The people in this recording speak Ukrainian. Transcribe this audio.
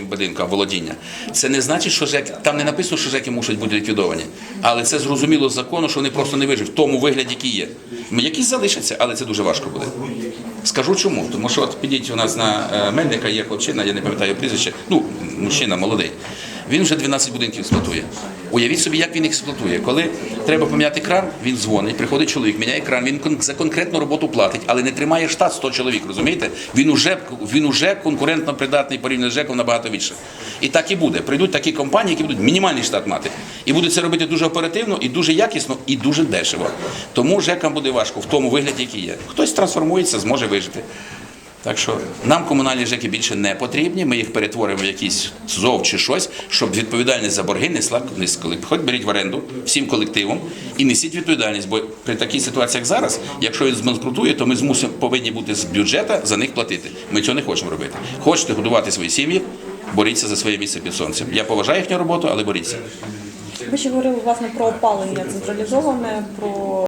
будинка володіння. Це не значить, що ЖЕК, там не написано, що ЖЕКи мусять бути ліквідовані. Але це зрозуміло з закону, що вони просто не виживуть в тому вигляді, який є. Ну, Якісь залишаться, але це дуже важко буде. Скажу чому. Тому що от підіть у нас на е, Мельника, є хлопчина, я не пам'ятаю прізвище, ну, мужчина молодий. Він вже 12 будинків експлуатує. Уявіть собі, як він експлуатує. Коли треба поміняти кран, він дзвонить, приходить чоловік, міняє кран, він за конкретну роботу платить, але не тримає штат 100 чоловік, розумієте? Він уже, він уже конкурентно придатний порівняно з ЖЕКом набагато більше. І так і буде. Прийдуть такі компанії, які будуть мінімальний штат мати. І будуть це робити дуже оперативно, і дуже якісно, і дуже дешево. Тому ЖЕКам буде важко в тому вигляді, який є. Хтось трансформується, зможе вижити. Так що нам комунальні ЖЕКи більше не потрібні. Ми їх перетворимо в якийсь ЗОВ чи щось, щоб відповідальність за борги несла нес колектив. Хоч беріть в оренду всім колективом і несіть відповідальність. Бо при такій ситуації, як зараз, якщо він збанкрутує, то ми змусимо повинні бути з бюджету за них платити. Ми цього не хочемо робити. Хочете годувати свої сім'ї, боріться за своє місце під сонцем. Я поважаю їхню роботу, але боріться. Ви ще говорили власне про опалення централізоване, про